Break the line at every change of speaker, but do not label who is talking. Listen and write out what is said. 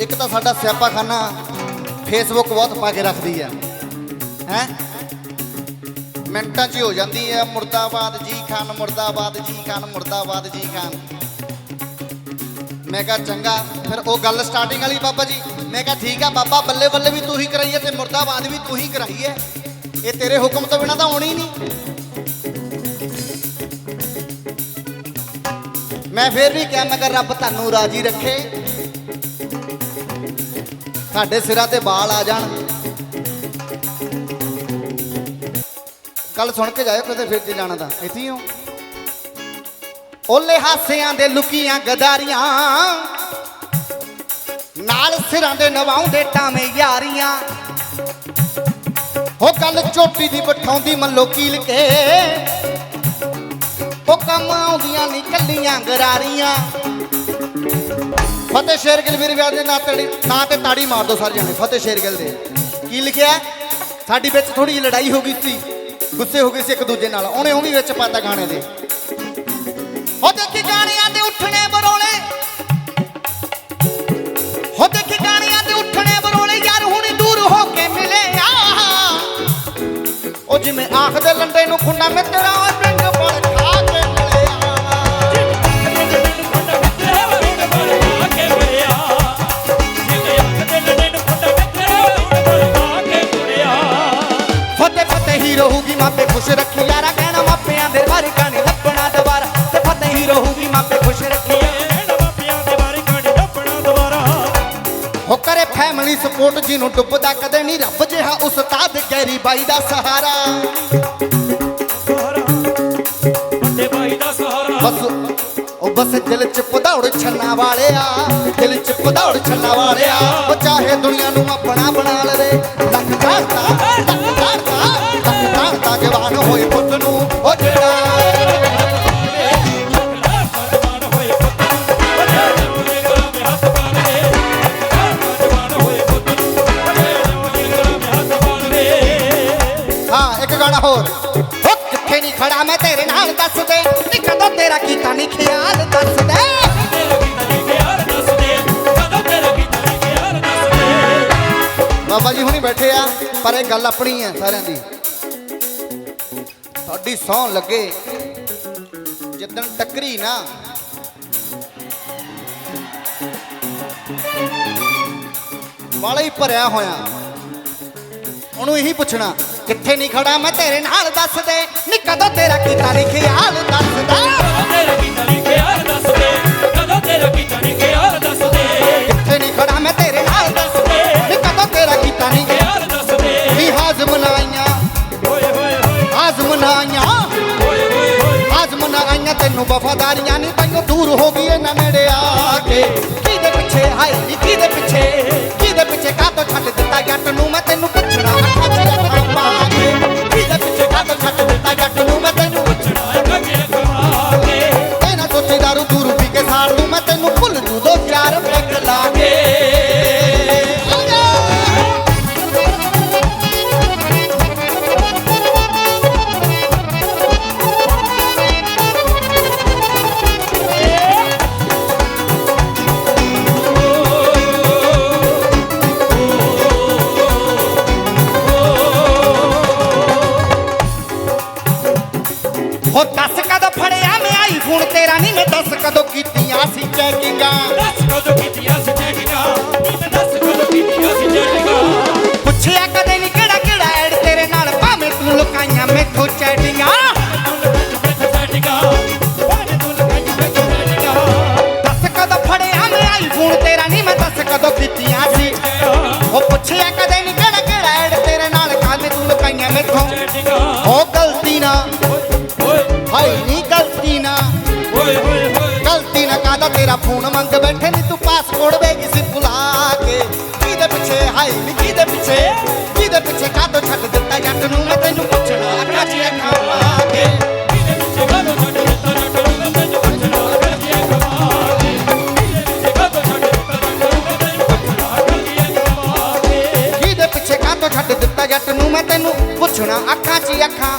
ਇੱਕ ਤਾਂ ਸਾਡਾ ਸਿਆਪਾ ਖਾਨਾ ਫੇਸਬੁੱਕ ਬਹੁਤ ਪਾ ਕੇ ਰੱਖਦੀ ਆ। ਹੈ? ਮਿੰਟਾਂ 'ਚ ਹੀ ਹੋ ਜਾਂਦੀ ਹੈ ਮੁਰਦਾਬਾਦ ਜੀ ਖਾਨ, ਮੁਰਦਾਬਾਦ ਜੀ ਖਾਨ, ਮੁਰਦਾਬਾਦ ਜੀ ਖਾਨ। ਮੈਂ ਕਿਹਾ, ਚੰਗਾ, ਫਿਰ ਉਹ ਗੱਲ ਸਟਾਰਟਿੰਗ ਵਾਲੀ ਬਾਬਾ ਜੀ। ਮੈਂ ਕਿਹਾ, ਠੀਕ ਆ ਬਾਬਾ, ਬੱਲੇ ਬੱਲੇ ਵੀ ਤੂੰ ਹੀ ਕਰਾਈ ਹੈ ਤੇ ਮੁਰਦਾਬਾਦ ਵੀ ਤੂੰ ਹੀ ਕਰਾਈ ਹੈ ਇਹ ਤੇਰੇ ਹੁਕਮ ਤੋਂ ਬਿਨਾ ਤਾਂ ਹੋਣੀ ਨਹੀਂ। ਮੈਂ ਫੇਰ ਵੀ ਕਿਹਾ, ਮੈਂ ਕਿਹਾ, ਰੱਬ ਤੁਹਾਨੂੰ ਰਾਜੀ ਰੱਖੇ। ਸਾਡੇ ਸਿਰਾਂ ਤੇ ਵਾਲ ਆ ਜਾਣ। ਕੱਲ ਸੁਣ ਕੇ ਜਾਇਓ ਕਿਤੇ ਫਿਰ ਜੇ ਜਾਣਾ ਤਾਂ। ਇੱਥੇ ਹੀ ਹੋ। ਓਲੇ ਹਾਸਿਆਂ ਦੇ ਲੁਕੀਆਂ ਗਦਾਰੀਆਂ, ਨਾਲ ਸਿਰਾਂ ਦੇ ਨਵਾਉਂਦੇ ਟਾਵੇਂ ਯਾਰੀਆਂ। ਉਹ ਕੱਲ ਚੋਟੀ ਦੀ ਬਿਠਾਉਂਦੀ ਮੱਲੋ ਕੀਲ ਕੇ, ਉਹ ਕੰਮ ਆਉਂਦੀਆਂ ਨਿਕਲੀਆਂ ਗਰਾਰੀਆਂ। ਫਤਿਹ ਸ਼ੇਰਗਿੱਲ ਵੀਰ ਵਿਆਹ ਦੇ ਨਾਂ ਤੇ ਨਾਂ ਤੇ ਤਾੜੀ ਮਾਰ ਦੋ ਸਾਰੇ ਜਣੇ, ਫਤਿਹ ਸ਼ੇਰਗਿੱਲ ਦੇ। ਕੀ ਲਿਖਿਆ ਸਾਡੀ ਵਿੱਚ ਥੋੜੀ ਜਿਹੀ ਲੜਾਈ ਹੋ ਗਈ ਸੀ, ਗੁੱਸੇ ਹੋ ਗਏ ਸੀ ਇੱਕ ਦੂਜੇ ਨਾਲ, ਉਹਨੇ ਉਹ ਵੀ ਵਿੱਚ ਪਾਤਾ ਗਾਣੇ ਦੇ। ਹੋ ਦੇਖੀ ਗਾਣਿਆਂ ਦੇ ਉੱਠਣੇ ਬਰੋਲੇ। ਹੋ ਦੇਖੀ ਗਾਣਿਆਂ ਦੇ ਉੱਠਣੇ ਬਰੋਲੇ, ਯਾਰ ਹੁਣੀ ਦੂਰ ਹੋ ਕੇ ਮਿਲੇ। ਆ ਉਹ ਜਿਵੇਂ ਆਖਦੇ ਲੰਡੇ ਨੂੰ ਖੁੰਡਾ ਮੈਂ ਖੁਸ਼ ਰੱਖੀ ਯਾਰਾ ਕਹਿਣਾ ਮਾਪਿਆਂ ਦੇ ਬਾਰੇ ਗਾਣੇ ਲੱਭਣਾ ਦੁਬਾਰਾ ਤੇ ਫਤਿਹ ਹੀ ਰਹੂਗੀ ਮਾਪੇ ਖੁਸ਼ ਰੱਖੀ ਹੋ ਕਰੇ ਫੈਮਿਲੀ ਸਪੋਰਟ ਜਿਹਨੂੰ ਡੁੱਬਦਾ ਕਦੇ ਨਹੀਂ ਰੱਬ ਜਿਹਾ ਉਸਤਾਦ ਗੈਰੀ ਬਾਈ ਦਾ ਸਹਾਰਾ। ਬਸ ਉਹ ਬਸ ਦਿਲ ਚ ਪਧੌੜ ਛੰਨਾ ਵਾਲਿਆ ਦਿਲ ਚ ਪਧੌੜ ਛੰਨਾ ਵਾਲਿਆ। ਉਹ ਚਾਹੇ ਦੁਨੀਆ ਨੂੰ ਦਾਤਾ ਪੁੱਤ ਨੂੰ ਉਹ ਜਿਹੜਾ ਗਾਣਾ ਹੋਰ। ਹੋ ਕਿੱਥੇ ਨਹੀਂ ਖੜਾ, ਮੈਂ ਤੇਰੇ ਨਾਲ ਦੱਸ ਦੇ ਨੀ ਕਦੋਂ ਤੇਰਾ ਕੀਤਾ ਨਹੀਂ ਖਿਆਲ ਦੱਸ ਦੇ ਬਾਬਾ ਜੀ ਹੁਣੀ ਬੈਠੇ ਆ, ਪਰ ਇਹ ਗੱਲ ਆਪਣੀ ਹੈ ਸਾਰਿਆਂ ਦੀ। ਤੁਹਾਡੀ ਸੌਂ ਲੱਗੇ। ਜਿੱਦਣ ਟੱਕਰੀ ਨਾ। ਵਾਲਾ ਹੀ ਭਰਿਆ ਹੋਇਆ। ਉਹਨੂੰ ਇਹੀ ਪੁੱਛਣਾ, ਕਿੱਥੇ ਨਹੀਂ ਖੜਾ? ਮੈਂ ਤੇਰੇ ਨਾਲ ਦੱਸ ਦੇ ਨੀ ਕਦੋਂ ਤੇਰਾ ਕੀਤਾ ਨਹੀਂ ਖਿਆਲ ਦੱਸ ਦੇ ਕਿੱਥੇ ਹਾਜ਼ਮ ਨਾਈਆਂ। ਤੈਨੂੰ ਵਫਾਦਾਰੀਆਂ ਨਹੀਂ ਤੈਨੂੰ ਦੂਰ ਹੋ ਗਈ ਇਹਨਾਂ ਨੇੜੇ ਆ ਕੇ। ਕਿਹਦੇ ਪਿੱਛੇ ਹਾਏ ਕਿਹਦੇ ਪਿੱਛੇ? ਕਿਹਦੇ ਪਿੱਛੇ ਕਾਹਤੋਂ ਛੱਡ ਦਿੱਤਾ ਜੱਟ ਨੂੰ ਮੈਂ ਤੈਨੂੰ ਪੁੱਛਣਾ ਅੱਖਾਂ 'ਚ ਅੱਖਾਂ ਪਾ ਕੇ। ਕਿਹਦੇ ਪਿੱਛੇ ਕਾਹਤੋਂ ਛੱਡ ਦਿੱਤਾ ਜੱਟ ਨੂੰ ਮੈਂ ਤੈਨੂੰ ਇਹ ਨਾ ਸੋਚੀ ਦਾਰੂ ਦੂਰ ਪੀ ਕੇ ਸਾੜ ਦੂੰ, ਮੈਂ ਤੈਨੂੰ ਹੋ ਦੱਸ ਕਦੋਂ ਫੜਿਆ ਮੈਂ ਆਈਫੋਨ ਤੇਰਾ ਨਹੀਂ ਮੈਂ ਦੱਸ ਕਦੋਂ ਕੀਤੀਆਂ ਸੀ ਚੈਕਿੰਗਾਂ? ਪੁੱਛਿਆ ਕਦੇ ਨਹੀਂ ਕਿਹੜਾ ਕਿਹੜਾ ਐਡ ਤੇਰੇ ਨਾਲ? ਭਾਵੇਂ ਤੂੰ ਲੁਕਾਈਆਂ ਮੈਥੋਂ ਚੈਟਿੰਗਾਂ। ਦੱਸ ਕਦੋਂ ਫੜਿਆ ਮੈਂ ਆਈਫੋਨ ਤੇਰਾ ਨਹੀਂ ਮੈਂ ਦੱਸ ਕਦੋਂ ਕੀਤੀਆਂ ਸੀ ਤੇਰਾ ਫੋਨ ਮੰਗ ਬੈਠੇ ਨੀ, ਤੂੰ ਪਾਸਪੋਰਟ ਵੇਗੀ ਸੀ ਭੁਲਾ ਕੇ। ਕਿਹਦੇ ਪਿੱਛੇ ਹਾਈ ਨੀ, ਕਿਹਦੇ ਪਿੱਛੇ? ਕਿਹਦੇ ਪਿੱਛੇ ਕਾਦੋਂ ਛੱਡ ਦਿੱਤਾ ਜੱਟ ਨੂੰ? ਮੈਂ ਤੈਨੂੰ ਪੁੱਛਣਾ, ਅੱਖਾਂ 'ਚ ਅੱਖਾਂ ਪਾ ਕੇ। ਕਿਹਦੇ ਪਿੱਛੇ ਕਾਦੋਂ ਛੱਡ ਦਿੱਤਾ ਜੱਟ ਨੂੰ? ਮੈਂ ਤੈਨੂੰ ਪੁੱਛਣਾ, ਅੱਖਾਂ 'ਚ ਅੱਖਾਂ